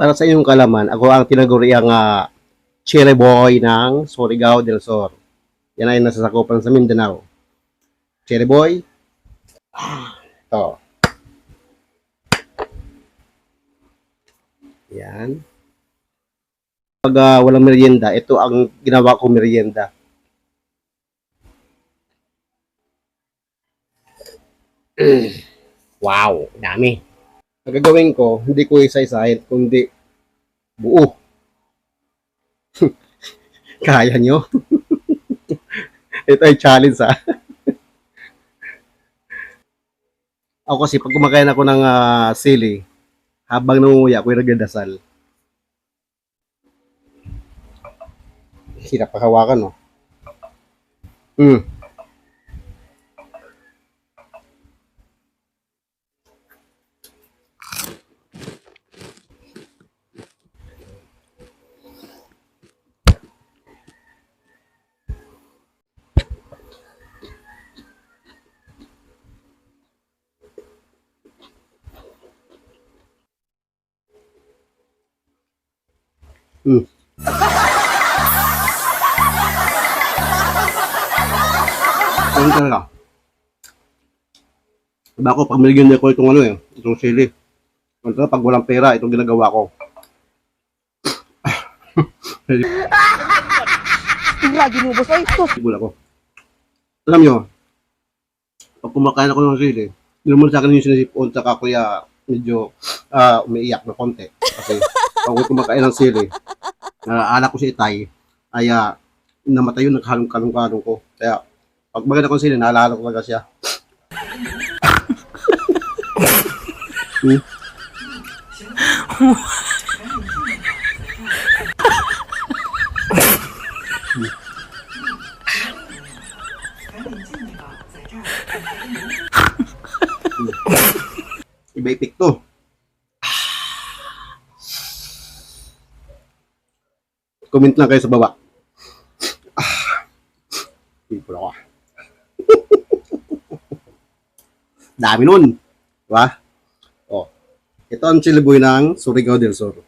Para sa inyong kalaman, ako ang tinaguriang uh, cherry boy ng Surigao del Sur. Yan ay nasasakupan sa Mindanao. Cherry boy. Ah, Ito. Yan. Pag ah, walang merienda, ito ang ginawa ko merienda. wow, dami. Ang gagawin ko, hindi ko isa-isahin, kundi buo. Kaya nyo? Ito ay challenge ha. ako kasi pag kumakain ako ng ah, sili, habang nangunguya ako yung nagdadasal. Hirap pakawakan, no? Hmm. Hmm. Ganun talaga. Diba ako, pag binigyan niya ko itong ano eh, itong sili. Ganun talaga, pag walang pera, itong ginagawa ko. Tingnan, ginubos ay ito. Siguro ako. Alam nyo, pag kumakain ako ng sili, hindi naman sa akin yung sinisipon, saka kuya medyo ah, umiiyak na konti. Kasi pag ako kumakain ng sili, naalala ko si Itay, ay ah, namatay yun, naghalong-kalong-kalong ko. Kaya, pag maganda ko ng sili, naalala ko talaga siya. hmm? Iba ipik to. Comment lang kayo sa baba. Ah. Hindi ako. Dami nun. Diba? Oh. Ito ang chiliboy ng Surigao del Sur.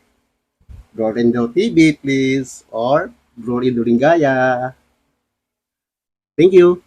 Glorindo TV, please. Or Glory Duringaya. Thank you.